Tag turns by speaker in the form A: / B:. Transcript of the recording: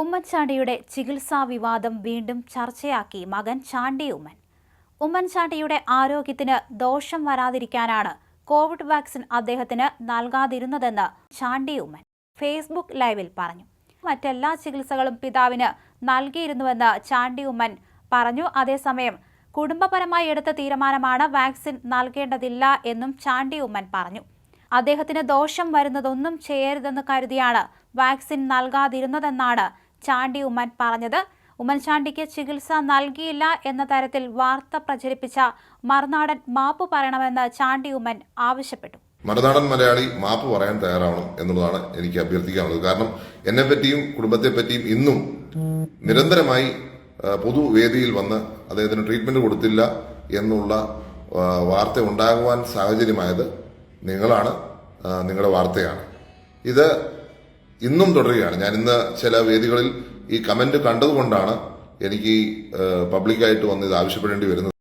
A: ഉമ്മൻചാണ്ടിയുടെ ചികിത്സാ വിവാദം വീണ്ടും ചർച്ചയാക്കി മകൻ ചാണ്ടി ഉമ്മൻ ഉമ്മൻചാണ്ടിയുടെ ആരോഗ്യത്തിന് ദോഷം വരാതിരിക്കാനാണ് കോവിഡ് വാക്സിൻ അദ്ദേഹത്തിന് നൽകാതിരുന്നതെന്ന് ചാണ്ടി ഉമ്മൻ ഫേസ്ബുക്ക് ലൈവിൽ പറഞ്ഞു. മറ്റെല്ലാ ചികിത്സകളും പിതാവിന് നൽകിയിരുന്നുവെന്ന് ചാണ്ടി ഉമ്മൻ പറഞ്ഞു. അതേസമയം കുടുംബപരമായി എടുത്ത തീരുമാനമാണ് വാക്സിൻ നൽകേണ്ടതില്ല എന്നും ചാണ്ടി ഉമ്മൻ പറഞ്ഞു. അദ്ദേഹത്തിന് ദോഷം വരുന്നതൊന്നും ചെയ്യരുതെന്ന് കരുതിയാണ് വാക്സിൻ നൽകാതിരുന്നതെന്നാണ് ചാണ്ടി ഉമ്മൻ പറഞ്ഞത്. ഉമ്മൻചാണ്ടിക്ക് ചികിത്സ നൽകിയില്ല എന്ന തരത്തിൽ വാർത്ത പ്രചരിപ്പിച്ച മറുനാടൻ മാപ്പ് പറയണമെന്ന് ചാണ്ടി ഉമ്മൻ ആവശ്യപ്പെട്ടു.
B: മറുനാടൻ മലയാളി മാപ്പ് പറയാൻ തയ്യാറാവണം എന്നുള്ളതാണ് എനിക്ക് അഭ്യർത്ഥിക്കാനുള്ളത്. കാരണം എന്നെ പറ്റിയും കുടുംബത്തെ പറ്റിയും ഇന്നും നിരന്തരമായി പൊതുവേദിയിൽ വന്ന് അദ്ദേഹത്തിന് ട്രീറ്റ്മെന്റ് കൊടുത്തില്ല എന്നുള്ള വാർത്ത ഉണ്ടാകുവാൻ സാഹചര്യമായത് നിങ്ങളാണ് നിങ്ങളുടെ വാർത്തയാണ്. ഇത് ഇന്നും തുടരുകയാണ്. ഞാൻ ഇന്ന് ചില വേദികളിൽ ഈ കമന്റ് കണ്ടതുകൊണ്ടാണ് എനിക്ക് പബ്ലിക്കായിട്ട് വന്ന് ഇത് ആവശ്യപ്പെടേണ്ടി വരുന്നത്.